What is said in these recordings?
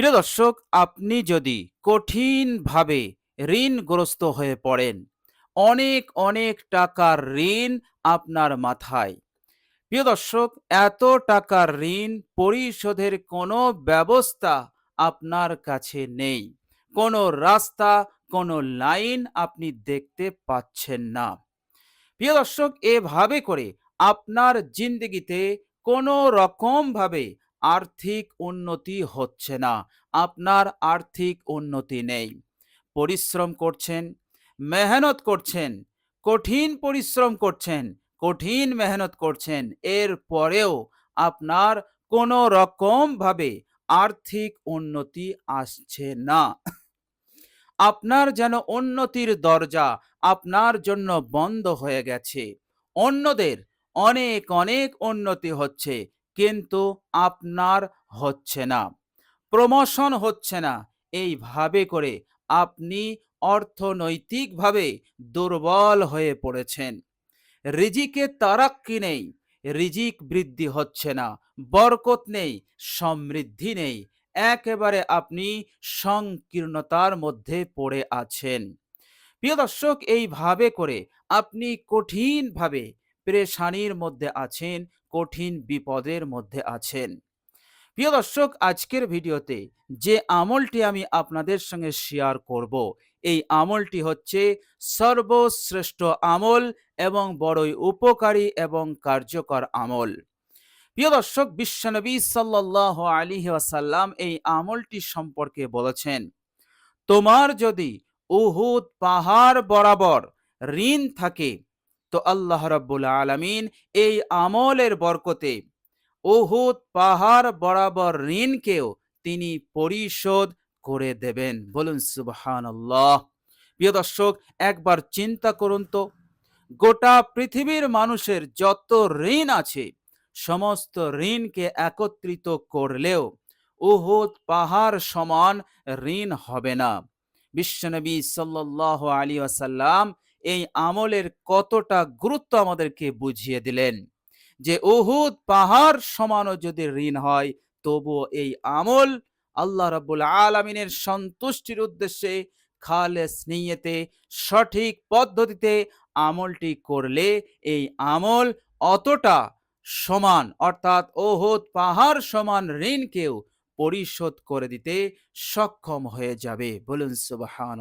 প্রিয় দর্শক, আপনি যদি কঠিনভাবে ঋণগ্রস্ত হয়ে পড়েন, অনেক অনেক টাকার ঋণ আপনার মাথায়। প্রিয় দর্শক, এত টাকার ঋণ পরিশোধের কোনো ব্যবস্থা আপনার কাছে নেই। কোনো রাস্তা, কোনো লাইন আপনি দেখতে পাচ্ছেন না। প্রিয় দর্শক, এভাবে করে আপনার জিন্দগিতে কোনো রকমভাবে আর্থিক উন্নতি হচ্ছে না। আপনার আর্থিক উন্নতি নেই। পরিশ্রম করছেন, মেহনত করছেন, কঠিন পরিশ্রম করছেন, কঠিন মেহনত করছেন। এর পরেও আপনার কোনো রকমভাবে আর্থিক উন্নতি আসছে না। আপনার যেন উন্নতির দরজা আপনার জন্য বন্ধ হয়ে গেছে। অন্যদের অনেক অনেক উন্নতি হচ্ছে। কিন্তু আপনার হচ্ছে না। প্রমোশন হচ্ছে না। এইভাবে করে আপনি অর্থনৈতিকভাবে দুর্বল হয়ে পড়েছেন। রিজিকে তারাক্কি নেই। রিজিক বৃদ্ধি হচ্ছে না। বরকত নেই। সমৃদ্ধি নেই। একেবারে আপনি সংকীর্ণতার মধ্যে পড়ে আছেন। প্রিয় দর্শক, এইভাবে করে আপনি কঠিনভাবে পেরেশানির মধ্যে আছেন। কঠিন বিপদের মধ্যে আছেন। প্রিয় দর্শক, আজকের ভিডিওতে যে আমলটি আমি আপনাদের সঙ্গে শেয়ার করব, এই আমলটি হচ্ছে সর্বশ্রেষ্ঠ আমল এবং বড়ই উপকারী এবং কার্যকর আমল। প্রিয় দর্শক, বিশ্বনবী সাল্লাহ আলী ওয়াসাল্লাম এই আমলটি সম্পর্কে বলেছেন, তোমার যদি উহুদ পাহাড় বরাবর ঋণ থাকে তো আল্লাহ রাব্বুল আলামিন এই আমলের বরকতে উহুদ পাহাড় বরাবর ঋণকেও তিনি পরিশোধ করে দেবেন। বলুন, সুবহানাল্লাহ। প্রিয় দর্শক, একবার চিন্তা করুন তো, গোটা পৃথিবীর মানুষের যত ঋণ আছে, সমস্ত ঋণকে একত্রিত করলেও উহুদ পাহাড় সমান ঋণ হবে না। বিশ্বনবী সাল্লাহ আলী আসাল্লাম এই আমলের কতটা গুরুত্ব আমাদেরকে বুঝিয়ে দিলেন যে উহুদ পাহাড় সমানও যদি ঋণ হয়, তবুও এই আমল আল্লাহ রাবুল আলমিনের সন্তুষ্টির উদ্দেশ্যে খালেস নিয়েতে সঠিক পদ্ধতিতে আমলটি করলে এই আমল অতটা সমান, অর্থাৎ ওহদ পাহাড় সমান ঋণকেও পরিশোধ করে দিতে সক্ষম হয়ে যাবে। বলুন সুবাহান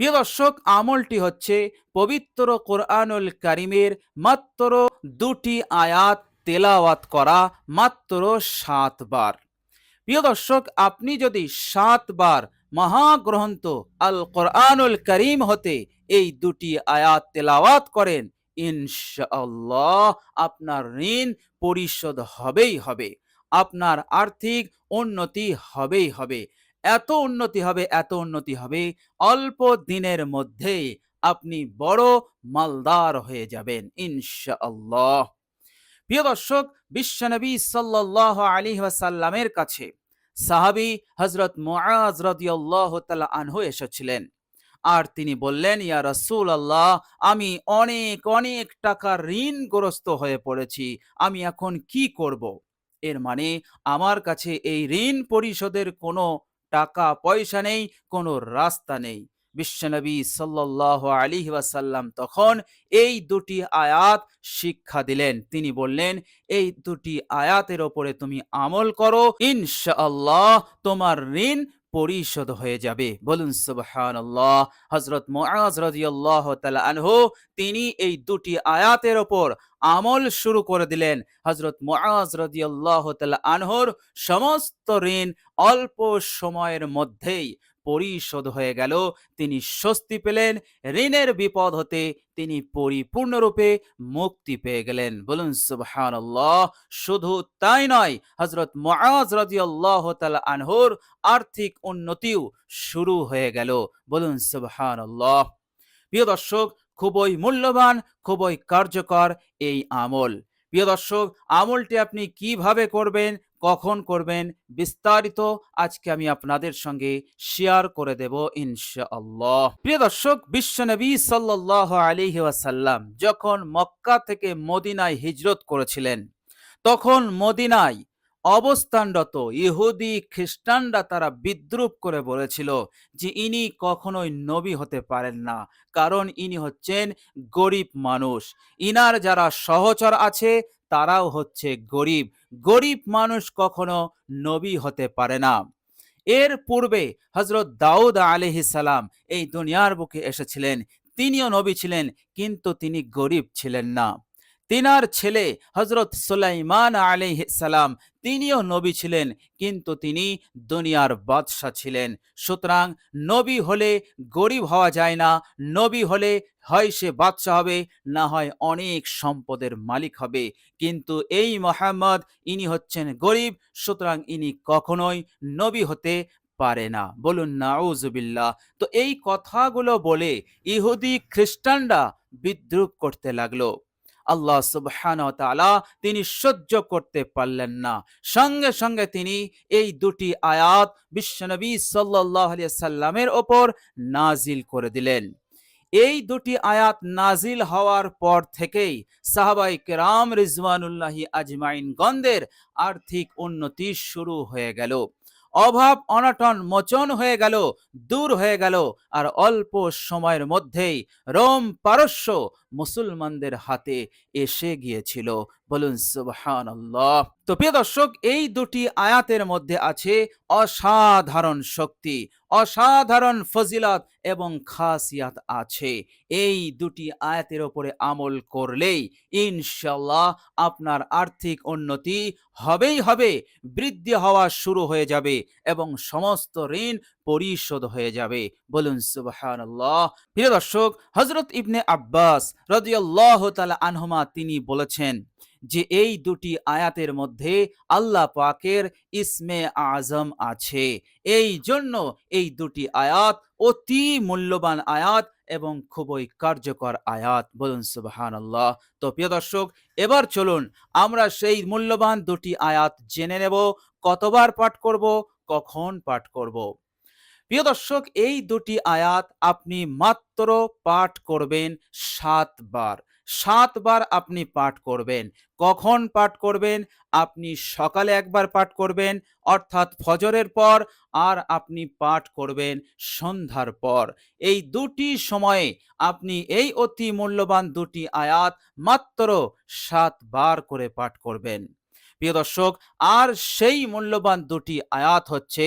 প্রিয় দর্শক, আমলটি হচ্ছে পবিত্র কোরআনুল কারিমের মাত্র দুটি আয়াত তেলাওয়াত করা মাত্র সাতবার প্রিয় দর্শক, আপনি যদি সাতবার মহাগ্রন্থ আল কোরআনুল করিম হতে এই দুটি আয়াত তেলাওয়াত করেন, ইনশাআল্লাহ আপনার ঋণ পরিশোধ হবেই হবে, আপনার আর্থিক উন্নতি হবেই হবে। এত উন্নতি হবে, এত উন্নতি হবে, অল্প দিনের মধ্যে আপনি বড় মালদার হয়ে যাবেন, ইনশাআল্লাহ। প্রিয় দর্শক, বিশ্বনবী সাল্লাহ আলী ওয়াসাল্লামের কাছে সাহাবি হজরত রাদিয়াল্লাহু তাআলা আনহু এসেছিলেন। আর তিনি বললেন, ইয়া রসুল আল্লাহ আমি অনেক অনেক টাকা ঋণগ্রস্ত হয়ে পড়েছি, আমি এখন কি করব? এর মানে আমার কাছে এই ঋণ পরিশোধের কোনো টাকা, পয়সা নেই, কোনো রাস্তা নেই। বিশ্বনবী সাল্লাহ আলী ওয়াসাল্লাম তখন এই দুটি আয়াত শিক্ষা দিলেন। তিনি বললেন, এই দুটি আয়াতের ওপরে তুমি আমল করো, ইনশাআল্লাহ তোমার ঋণ পরিশোধ হয়ে যাবে। বলুন সুবহান আল্লাহ হজরত মুআজ রাদিয়াল্লাহু তাআলা আনহু, তিনি এই দুটি আয়াতের ওপর আমল শুরু করে দিলেন। হজরত মুআজ রাদিয়াল্লাহু আনহুর সমস্ত ঋণ অল্প সময়ের মধ্যেই পরিশোধ হয়ে গেল। তিনি স্বস্তি পেলেন, ঋণের বিপদ হতে তিনি পরিপূর্ণরূপে মুক্তি পেয়ে গেলেন। বলুন সুবহান শুধু তাই নয় হজরত মুআজ রাদিয়াল্লাহু তাআলা আনহুর আর্থিক উন্নতিও শুরু হয়ে গেল। বলুন সুবহান প্রিয় দর্শক খুবই মূল্যবান, খুবই কার্যকর এই আমল। প্রিয় দর্শক, আমলটি আপনি কীভাবে করবেন, কখন করবেন, বিস্তারিত আজকে আমি আপনাদের সঙ্গে শেয়ার করে দেব ইনশাআল্লাহ। প্রিয় দর্শক বিশ্বনবী সাল্লাহ আলিহি ওয়াসাল্লাম যখন মক্কা থেকে মদিনায় হিজরত করেছিলেন, তখন মদিনায় অবস্থানরত ইহুদি খ্রিস্টানরা তারা বিদ্রুপ করে বলেছিল যে ইনি কখনোই নবী হতে পারেন না, কারণ ইনি হচ্ছেন গরিব মানুষ। ইনার যারা সহচর আছে, তারাও হচ্ছে গরিব। গরিব মানুষ কখনো নবী হতে পারে না। এর পূর্বে হজরত দাউদ সালাম এই দুনিয়ার বুকে এসেছিলেন। তিনিও নবী ছিলেন, কিন্তু তিনি গরিব ছিলেন না। তিনার ছেলে হজরত সুলাইমান সালাম, তিনিও নবী ছিলেন, কিন্তু তিনি দুনিয়ার বাদশাহ ছিলেন। সুতরাং নবী হলে গরিব হওয়া যায় না, নবী হলে হয় সে বাদশাহ হবে, না হয় অনেক সম্পদের মালিক হবে। কিন্তু এই মোহাম্মদ, ইনি হচ্ছেন গরিব, সুতরাং ইনি কখনোই নবী হতে পারে না। বলুন নাউজুবিল্লাহ তো এই কথাগুলো বলে ইহুদি খ্রিস্টানরা বিদ্রুপ করতে লাগল। আল্লাহ সুবহান তিনি সহ্য করতে পারলেন না। সঙ্গে সঙ্গে তিনি এই দুটি আয়াত বিশ্বনবী সাল্লাহ সাল্লামের ওপর নাজিল করে দিলেন। এই দুটি আয়াত নাজিল হওয়ার পর থেকেই সাহাবাই কেরাম রিজওয়ানুল্লাহি আজমাইন গন্ধের আর্থিক উন্নতি শুরু হয়ে গেল। অভাব, অনটন, মোচন হয়ে গেল, দূর হয়ে গেল, আর অল্প সময়ের মধ্যেই রোম পারস্য মুসলমানদের হাতে এসে গিয়েছিল। বলুন সুবহান তো প্রিয় দর্শক, এই দুটি আয়াতের মধ্যে আছে অসাধারণ শক্তি, অসাধারণ ফজিলত এবং খাসিয়াত আছে। এই দুটি আয়াতের ওপরে আমল করলেই ইনশাল্লাহ আপনার আর্থিক উন্নতি হবেই হবে, বৃদ্ধি হওয়া শুরু হয়ে যাবে এবং সমস্ত ঋণ পরিশোধ হয়ে যাবে। বলুন, সুবহানাল্লাহ। প্রিয় দর্শক হজরত ইবনে আব্বাস রদিয়াল্লাহ তালা আনহমা তিনি বলেছেন যে, এই দুটি আয়াতের মধ্যে আল্লাহ পাকের ইসমে আজম আছে। এই জন্য এই দুটি আয়াত অতি মূল্যবান আয়াত এবং খুবই কার্যকর আয়াত। বলুন সুবাহান আল্লাহ তো প্রিয় দর্শক, এবার চলুন, আমরা সেই মূল্যবান দুটি আয়াত জেনে নেব। কতবার পাঠ করব, কখন পাঠ করব? প্রিয় দর্শক, এই দুটি আয়াত আপনি মাত্র পাঠ করবেন সাতবার। সাতবার আপনি পাঠ করবেন। কখন পাঠ করবেন? আপনি সকালে একবার পাঠ করবেন, অর্থাৎ ফজরের পর, আর আপনি পাঠ করবেন সন্ধ্যার পর। এই দুটি সময়ে আপনি এই অতি মূল্যবান দুটি আয়াত মাত্র সাতবার করে পাঠ করবেন। প্রিয় দর্শক, আর সেই মূল্যবান দুটি আয়াত হচ্ছে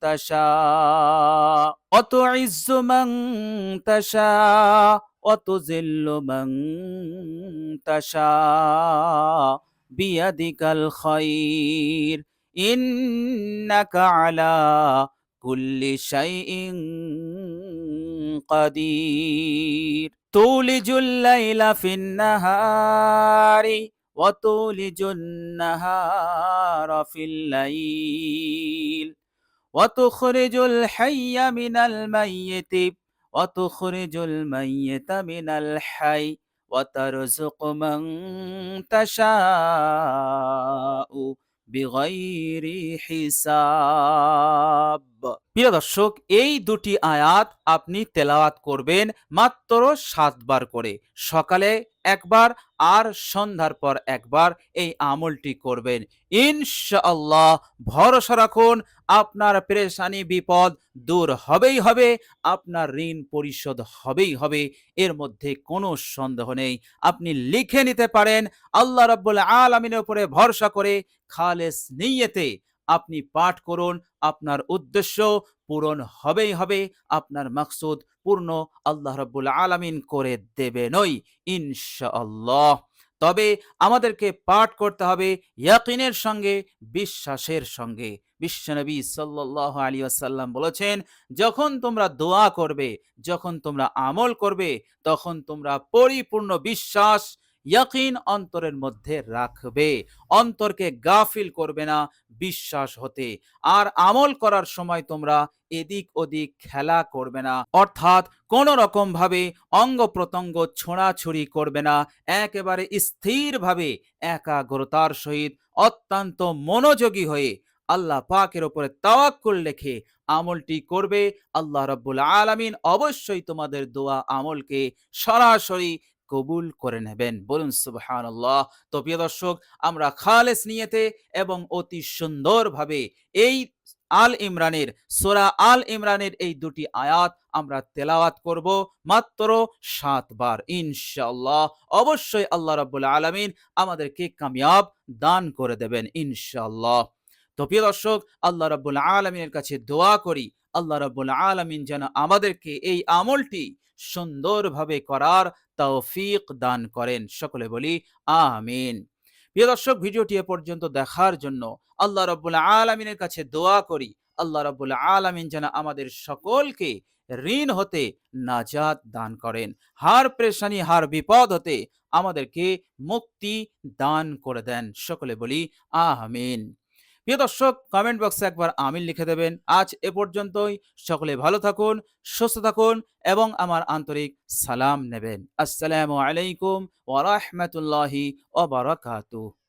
تشاء وتعز من تشاء وتذل من تشاء بيدك الخير إنك على كل شيء قدير تولج الليل في النهار وتولج النهار في الليل وتخرج الحي من الميت وتخرج الميت من الحي وترزق من تشاء بغير حساب প্রিয় দর্শক এই দুটি আয়াত আপনি তেলাওয়াত করবেন মাত্র সাতবার করে সকালে একবার আর সন্ধ্যার পর একবার এই আমলটি করবেন। ইনশাআল্লাহ ভরসা রাখুন, আপনার পেরেশানি, বিপদ দূর হবেই হবে, আপনার ঋণ পরিশোধ হবেই হবে, এর মধ্যে কোনো সন্দেহ নেই। আপনি লিখে নিতে পারেন, আল্লাহ রাব্বুল আলামিনের উপরে ভরসা করে খালেস নিয়তে আপনি পাঠ করুন, আপনার উদ্দেশ্য পূরণ হবেই হবে, আপনার মাকসুদ পূর্ণ আল্লাহ রব্বুল আলামিন করে দেবে নই, ইনশাআল্লাহ। তবে আমাদেরকে পাঠ করতে হবে ইয়াকিনের সঙ্গে, বিশ্বাসের সঙ্গে। বিশ্বনবী সাল্লাহ আলী আসাল্লাম বলেছেন, যখন তোমরা দোয়া করবে, যখন তোমরা আমল করবে, তখন তোমরা পরিপূর্ণ বিশ্বাস ইয়াকিন অন্তরের মধ্যে রাখবে। অন্তরকে গাফিল করবে না, বিশ্বাস হতে। আর আমল করার সময় তোমরা এদিক ওদিক খেলা করবে না। অর্থাৎ কোন রকম ভাবে অঙ্গ প্রত্যঙ্গ ছোঁড়াছুড়ি করবে না। একেবারে স্থিরভাবে একাগ্রতার সহিত অত্যন্ত মনোযোগী হয়ে আল্লাহ পাকের ওপরে তাওয়াক্কুল রেখে আমলটি করবে। আল্লাহ রাব্বুল আলামিন অবশ্যই তোমাদের দোয়া আমলকে সরাসরি কবুল করে নেবেন। বলুন, সুবহানাল্লাহ। তো প্রিয় দর্শক, আমরা খালেস নিয়েতে এবং অতি সুন্দরভাবে এই আল ইমরানের, সোরা আল ইমরানের এই দুটি আয়াত আমরা তেলাওয়াত করব মাত্র সাতবার ইনশাআল্লাহ। অবশ্যই আল্লাহ রাব্বুল আলামিন আমাদেরকে কামিয়াব দান করে দেবেন, ইনশাআল্লাহ। তো প্রিয় দর্শক, আল্লাহ রাব্বুল আলামিনের কাছে দোয়া করি আল্লাহ রাব্বুল আলামিন যেন আমাদেরকে এই আমলটি সুন্দরভাবে করার তৌফিক দান করেন। সকলে বলি, আমিন। প্রিয় দর্শক, ভিডিওটি এ পর্যন্ত দেখার জন্য আল্লাহ রাব্বুল আলামিনের কাছে দোয়া করি। আল্লাহ রাব্বুল আলামিন যেন আমাদের সকলকে ঋণ হতে নাজাত দান করেন। হার প্রেশানি, হার বিপদ হতে আমাদেরকে মুক্তি দান করে দেন। সকলে বলি, আমিন। প্রিয় দর্শক কমেন্ট বক্সে একবার আমিন লিখে দেবেন। আজ এ পর্যন্তই। সকলে ভালো থাকুন, সুস্থ থাকুন এবং আমার আন্তরিক সালাম নেবেন। আসসালামু আলাইকুম ওয়া বারাকাতুহু।